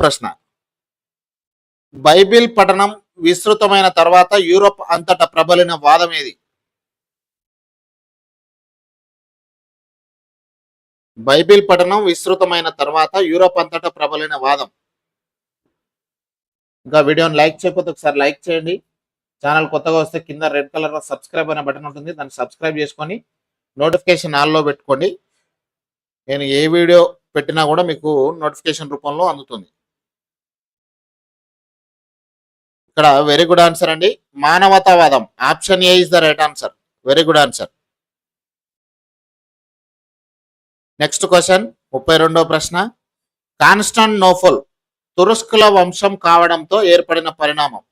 ప్రశ్న. బైబిల్ పఠనం విస్తృతమైన తర్వాత యూరోప్ అంతటా ప్రబలిన వాదం ఏది? బైబిల్ పఠనం విస్తృతమైన తర్వాత యూరోప్ అంతటా ప్రబలిన వాదం. ఇంకా వీడియోని లైక్ చేయకపోతే ఒకసారి లైక్ చేయండి. ఛానల్ కొత్తగా వస్తే కింద రెడ్ కలర్ సబ్స్క్రైబ్ అనే బటన్ ఉంటుంది. దాన్ని సబ్స్క్రైబ్ చేసుకొని నోటిఫికేషన్ ఆన్లో పెట్టుకోండి. నేను ఏ వీడియో పెట్టినా కూడా మీకు నోటిఫికేషన్ రూపంలో అందుతుంది. ఇక్కడ వెరీ గుడ్ ఆన్సర్ అండి. మానవతావాదం. Option A is the right answer very good answer next question ముప్పై రెండో ప్రశ్న. కాన్స్టాంట్ కాన్స్టాంటినోఫల్ తురుస్కుల వంశం కావడంతో ఏర్పడిన పరిణామం.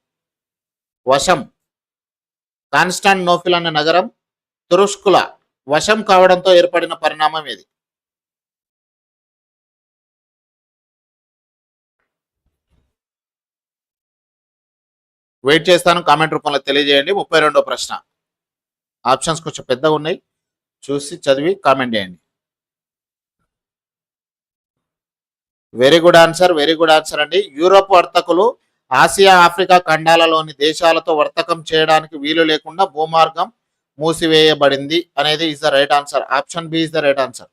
వశం. కాన్స్టాంట్ నోఫిల్ అనే నగరం తురుస్కుల వశం కావడంతో ఏర్పడిన పరిణామం ఏది? వెయిట్ చేస్తాను. కామెంట్ రూపంలో తెలియజేయండి. ముప్పై రెండో ప్రశ్న. ఆప్షన్స్ కొంచెం పెద్దగా ఉన్నాయి. చూసి చదివి కామెంట్ చేయండి. Very good answer very good answer అండి. యూరోప్ వర్తకులు ఆసియా ఆఫ్రికా ఖండాలలోని దేశాలతో వర్తకం చేయడానికి వీలు లేకుండా భూమార్గం మూసివేయబడింది అనేది is the right answer option B is the right answer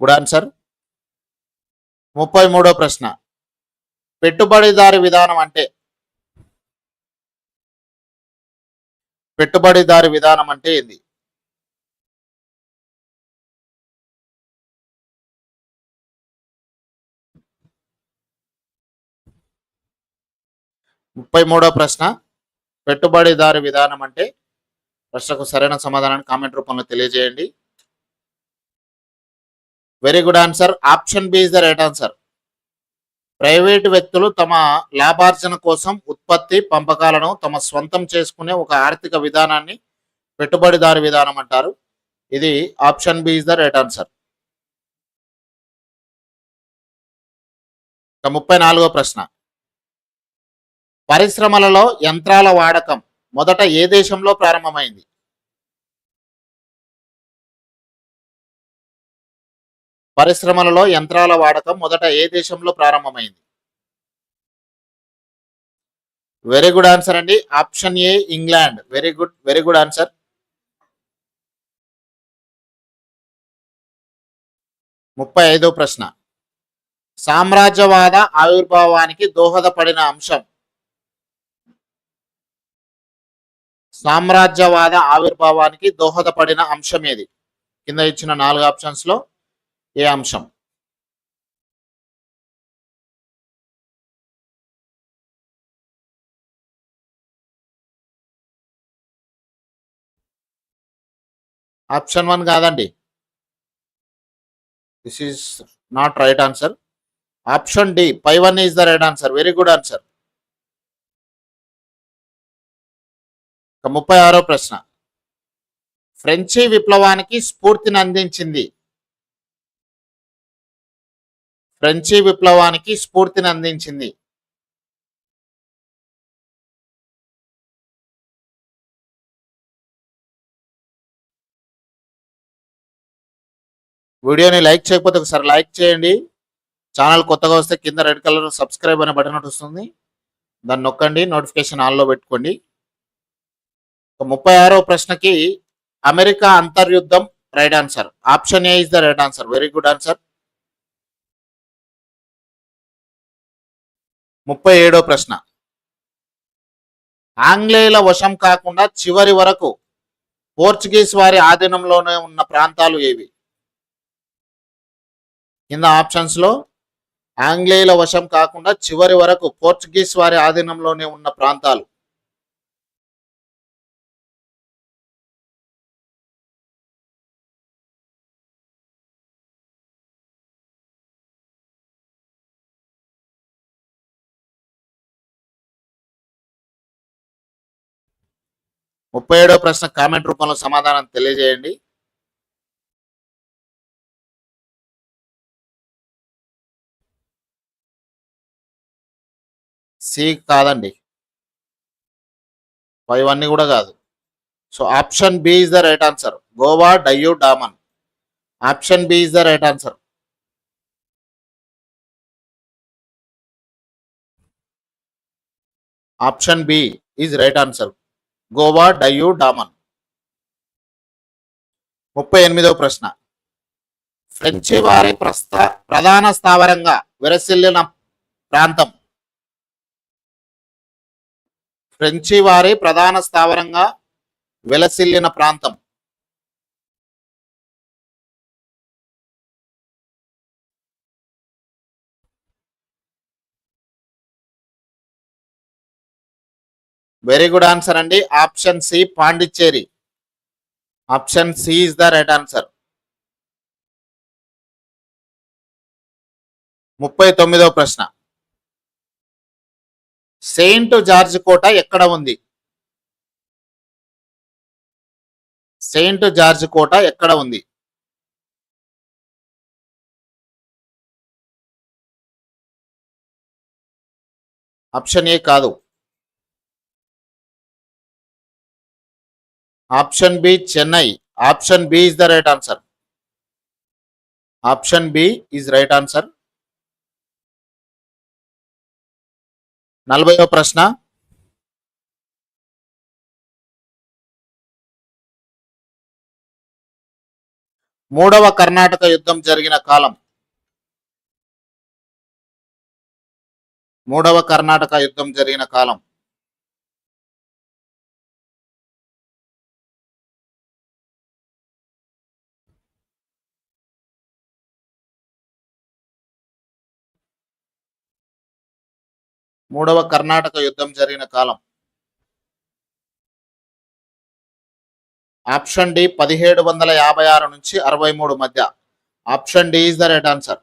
good answer ముప్పై మూడో ప్రశ్న. పెట్టుబడిదారి విధానం అంటే? పెట్టుబడిదారి విధానం అంటే ఏంది? ముప్పై మూడో ప్రశ్న. పెట్టుబడిదారి విధానం అంటే? ప్రశ్నకు సరైన సమాధానాన్ని కామెంట్ రూపంలో తెలియజేయండి. Very good answer option B is the right answer private వ్యక్తులు తమ లాభార్జన కోసం ఉత్పత్తి పంపకాలను తమ స్వంతం చేసుకునే ఒక ఆర్థిక విధానాన్ని పెట్టుబడిదారు విధానం అంటారు. ఇది option B is the right answer. ఇక ముప్పై నాలుగో ప్రశ్న. పరిశ్రమలలో యంత్రాల వాడకం మొదట ఏ దేశంలో ప్రారంభమైంది? పరిశ్రమలలో యంత్రాల వాడకం మొదట ఏ దేశంలో ప్రారంభమైంది? వెరీ గుడ్ ఆన్సర్ అండి. Option A England very good very good answer ముప్పై ఐదో ప్రశ్న. సామ్రాజ్యవాద ఆవిర్భావానికి దోహదపడిన అంశం. సామ్రాజ్యవాద ఆవిర్భావానికి దోహదపడిన అంశం ఏది? కింద ఇచ్చిన నాలుగు ఆప్షన్స్లో ఏ అంశం? ఆప్షన్ వన్ కాదండి. This is not right answer option D pi one is the right answer very good answer ముప్పై ఆరో ప్రశ్న. ఫ్రెంచి విప్లవానికి స్ఫూర్తిని అందించింది ఫ్రెంచి విప్లవానికి స్ఫూర్తిని అందించింది. వీడియోని లైక్ చేయకపోతే ఒకసారి లైక్ చేయండి. ఛానల్ కొత్తగా వస్తే కింద రెడ్ కలర్ సబ్స్క్రైబ్ అనే బటన్ ఒకటి వస్తుంది దాన్ని నొక్కండి నోటిఫికేషన్ ఆన్లో పెట్టుకోండి. ముప్పై ఆరో ప్రశ్నకి America అంతర్యుద్ధం right answer. Option A is the right answer. Very good answer. ముప్పై ఏడో ప్రశ్న. ఆంగ్లేయుల వశం కాకుండా చివరి వరకు పోర్చుగీస్ వారి ఆధీనంలోనే ఉన్న ప్రాంతాలు ఏవి? కింద ఆప్షన్స్లో ఆంగ్లేయుల వశం కాకుండా చివరి వరకు పోర్చుగీస్ వారి ఆధీనంలోనే ఉన్న ప్రాంతాలు. ముప్పై ఏడో ప్రశ్న కామెంట్ రూపంలో సమాధానం తెలియజేయండి. సి కాదండి. ఫైవ్ అన్ని కూడా కాదు. So option B is the right answer. Goa Diu Daman. Option B is the right answer. Option B is right answer. Goa Diu Daman. ముప్పై ఎనిమిదవ ప్రశ్న. ఫ్రెంచి వారి ప్రస్థ ప్రధాన స్థావరంగా విరసిల్లిన ప్రాంతం. ఫ్రెంచి వారి ప్రధాన స్థావరంగా విలసిల్లిన ప్రాంతం. వెరీ గుడ్ ఆన్సర్ అండి. Option C Pondicherry option C is the right answer ముప్పై తొమ్మిదవ ప్రశ్న. సెయింట్ జార్జ్ కోట ఎక్కడ ఉంది? సెయింట్ జార్జ్ కోట ఎక్కడ ఉంది? ఆప్షన్ ఏ కాదు. Option B Chennai. Option B is the right answer. Option B is right answer. నలభైవ ప్రశ్న. మూడవ కర్ణాటక యుద్ధం జరిగిన కాలం. మూడవ కర్ణాటక యుద్ధం జరిగిన కాలం. మూడవ కర్ణాటక యుద్ధం జరిగిన కాలం. ఆప్షన్ డి పదిహేడు వందల యాభై ఆరు నుంచి అరవై మూడు మధ్య. Option D is the right answer.